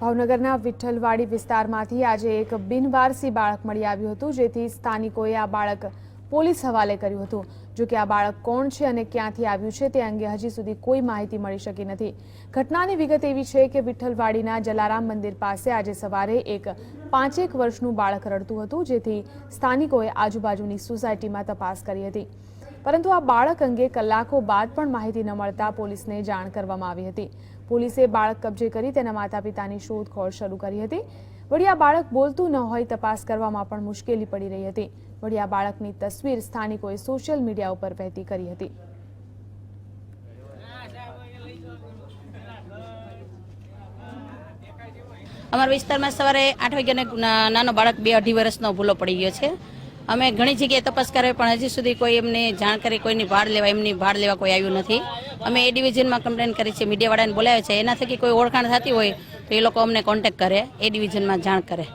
ભાવનગરના વિઠ્ઠલવાડી વિસ્તારમાંથી આજે એક બિનવારસી બાળક મળી આવ્યું હતું, જેથી સ્થાનિકોએ આ બાળક પોલીસ હવાલે કર્યું હતું. જો કે આ બાળક કોણ છે અને ક્યાંથી આવ્યું છે તે અંગે હજી સુધી કોઈ માહિતી મળી શકી નથી. ઘટનાની વિગત એવી છે કે વિઠ્ઠલવાડીના જલારામ મંદિર પાસે આજે સવારે એક પાંચેક વર્ષનું બાળક રડતું હતું, જેથી સ્થાનિકોએ આજુબાજુની સોસાયટીમાં તપાસ કરી હતી. પરંતુ આ બાળક અંગે કલાકો બાદ પણ માહિતી ન મળતા પોલીસને જાણ કરવામાં આવી હતી. પોલીસે બાળક કબજે કરી તેના માતા પિતાની શોધખોળ શરૂ કરી હતી. વળી આ બાળક બોલતું ન હોય તપાસ કરવામાં પણ મુશ્કેલી પડી રહી હતી. વળી આ બાળકની તસવીર સ્થાનિકોએ સોશિયલ મીડિયા ઉપર વહેતી કરી હતી. અમારા વિસ્તારમાં સવારે આઠ વાગ્યાને નાનો બાળક બે અઢી વર્ષનો ભૂલો પડી ગયો છે. અમે ઘણી જગ્યાએ તપાસ કરે પણ હજી સુધી કોઈ એમને જાણકારી કોઈની ભાડ લેવા, એમની ભાડ લેવા કોઈ આવ્યું નથી. અમે એ ડિવિઝનમાં કમ્પ્લેન કરી છે, મીડિયાવાળાને બોલાવે છે. એના થકી કોઈ ઓળખાણ થતી હોય, તો એ લોકો અમને કોન્ટેક્ટ કરે, એ ડિવિઝનમાં જાણ કરે.